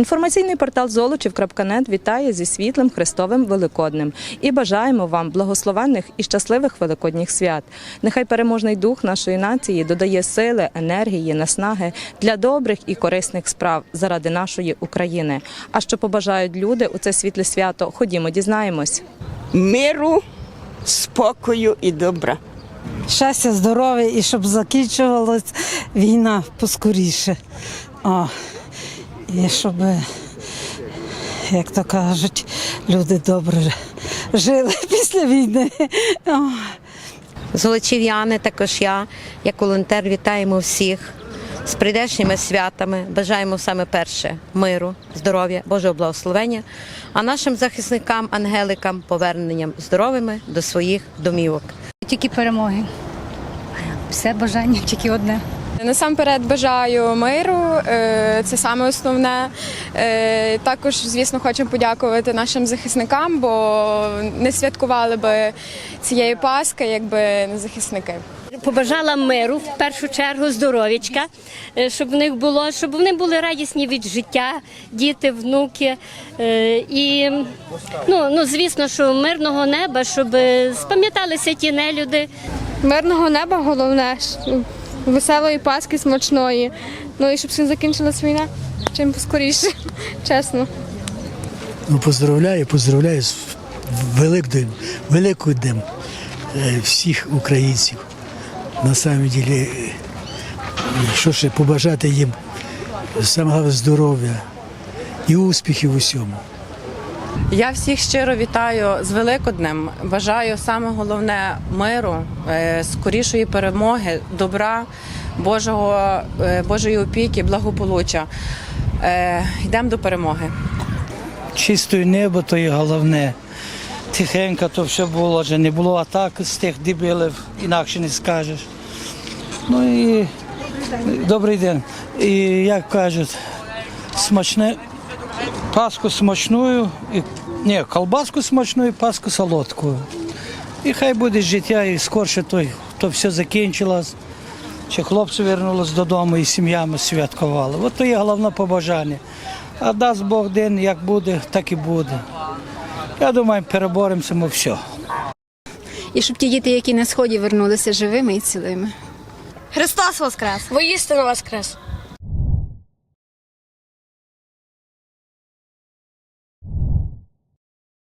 Інформаційний портал Золочів.нет вітає зі світлим Христовим Великоднем і бажаємо вам благословенних і щасливих великодніх свят. Нехай переможний дух нашої нації додає сили, енергії, наснаги для добрих і корисних справ заради нашої України. А що побажають люди у це світле свято? Ходімо, дізнаємось. миру, спокою і добра. щастя, здоров'я і щоб закінчувалась війна поскоріше. О, і щоб, як то кажуть, люди добре жили після війни. Золочів'яни, також я, як волонтер, вітаємо всіх з прийдешніми святами. Бажаємо саме перше миру, здоров'я, Божого благословення, а нашим захисникам, ангеликам поверненням здоровими до своїх домівок. Тільки перемоги. Все бажання тільки одне. Насамперед бажаю миру, це саме основне. Е, Також, звісно, хочемо подякувати нашим захисникам, бо не святкували би цієї Пасхи, якби не захисники. Побажала миру в першу чергу, здоров'ячка, е, щоб в них було, щоб вони були радісні від життя, діти, внуки. Е, І ну, ну звісно, що мирного неба, щоб е, спам'яталися ті нелюди. Мирного неба головне, веселої Пасхи, смачної. Ну і щоб всім закінчилась війна чим скоріше, чесно. Ну, поздравляю, поздравляю з Великдень, Великоднем е, всіх українців. На самом деле, що ще побажати їм самого здоров'я і успіхів у всьому. Я всіх щиро вітаю з Великоднем. Бажаю саме головне миру, е, скорішої перемоги, добра, Божого, е, Божої опіки, благополуччя. Е, Йдемо до перемоги. чистое небо, то є головне. Тихенько то все було, вже не було атак з тих дебілів, інакше не скажеш. Ну і добрий день. І як кажуть, смачне, паску смачною, і, ні, колбаску смачною, паску солодкою. І хай буде життя, і скорше то, то все закінчилось. Чи хлопці вернулись додому і сім'ями святкували. От то є головне побажання. А дасть Бог день, як буде, так і буде. Я думаю, переборемося ми все. І щоб ті діти, які на сході вернулися живими і цілими. Христос Воскрес! Воістину Воскрес!